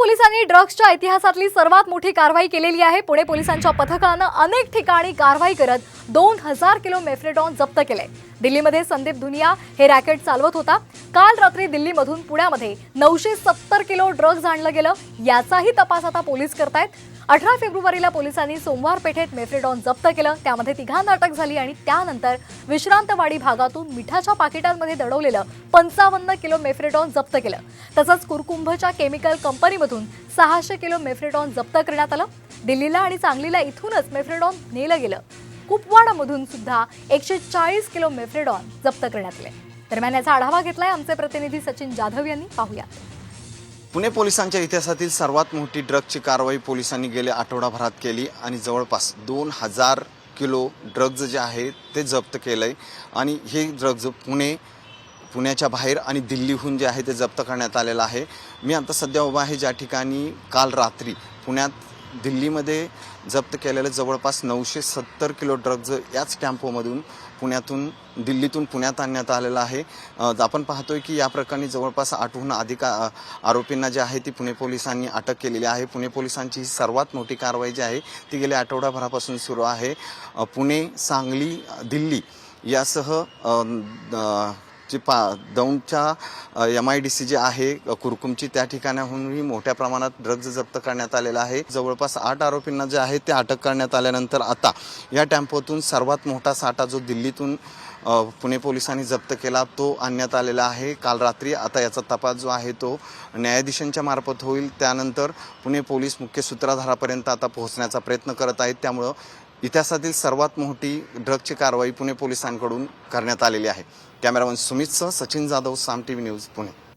पोलिसांनी ड्रग्सच्या इतिहासातली सर्वात मोठी कारवाई केलेली आहे. पुणे पोलिसांच्या पथकानं अनेक ठिकाणी कारवाई करत दोन हजार किलो मेफ्रेडॉन जप्त केले दिल्लीमध्ये संदीप धुनिया हे रॅकेट चालवत होता. काल रात्री दिल्लीमधून पुण्यामध्ये नऊशे सत्तर किलो ड्रग्ज आणलं गेलं. याचाही तपास आता पोलीस करतायत. अठरा फेब्रुवारीला पोलिसांनी सोमवार पेठेत मेफ्रेडॉन जप्त केलं. त्यामध्ये तिघांना अटक झाली आणि त्यानंतर विश्रांतवाडी भागातून मिठाच्या पाकिटांमध्ये दडवलेलं पंचावन्न किलो मेफ्रेडॉन जप्त केलं. तसंच कुरकुंभच्या केमिकल कंपनीमधून सहाशे किलो मेफ्रेडॉन जप्त करण्यात आलं. दिल्लीला आणि सांगलीला इथूनच मेफ्रेडॉन नेलं गेलं. कुपवाडामधून सुद्धा एकशे चाळीस किलो मेफ्रेडॉन जप्त करण्यात आले. दरम्यान याचा आढावा घेतलाय आमचे प्रतिनिधी सचिन जाधव यांनी. पाहूयात. पुणे पोलिसांच्या इतिहासातील सर्वात मोठी ड्रगची कारवाई पोलिसांनी गेल्या आठवडाभरात केली आणि जवळपास दोन हजार किलो ड्रग्ज जे आहे ते जप्त केलं आहे आणि हे ड्रग्ज पुणे पुण्याच्या बाहेर आणि दिल्लीहून जे आहे ते जप्त करण्यात आलेलं आहे. मी आता सध्या उभा आहे ज्या ठिकाणी काल रात्री पुण्यात दिल्लीमध्ये जप्त केलेलं जवळपास नऊशे सत्तर किलो ड्रग्ज याच टॅम्पोमधून पुण्यातून दिल्लीतून पुण्यात आणण्यात आलेलं आहे. आपण पाहतोय की या प्रकरणी जवळपास आठहून अधिक आरोपींना जे आहे ती पुणे पोलिसांनी अटक केलेली आहे. पुणे पोलिसांची ही सर्वात मोठी कारवाई जी आहे ती गेल्या आठवडाभरापासून सुरू आहे. पुणे सांगली दिल्ली यासह जी पा दौंडच्या एम आय डी सी जी आहे कुरकुमची त्या ठिकाणाहूनही मोठ्या प्रमाणात ड्रग्ज जप्त करण्यात आलेला आहे. जवळपास आठ आरोपींना जे आहे ते अटक करण्यात आल्यानंतर आता या टॅम्पोतून सर्वात मोठा साठा जो दिल्लीतून पुणे पोलिसांनी जप्त केला तो आणण्यात आलेला आहे. काल रात्री आता याचा तपास जो आहे तो न्यायाधीशांच्या मार्फत होईल. त्यानंतर पुणे पोलीस मुख्य सूत्रधारापर्यंत आता पोहोचण्याचा प्रयत्न करत आहेत. त्यामुळं इतिहासातील सर्वात मोठी ड्रगची कारवाई पुणे पोलिसांकडून करण्यात आलेली आहे. Cameraman सुमितसह Sachin Jadhav Saam T V news Pune.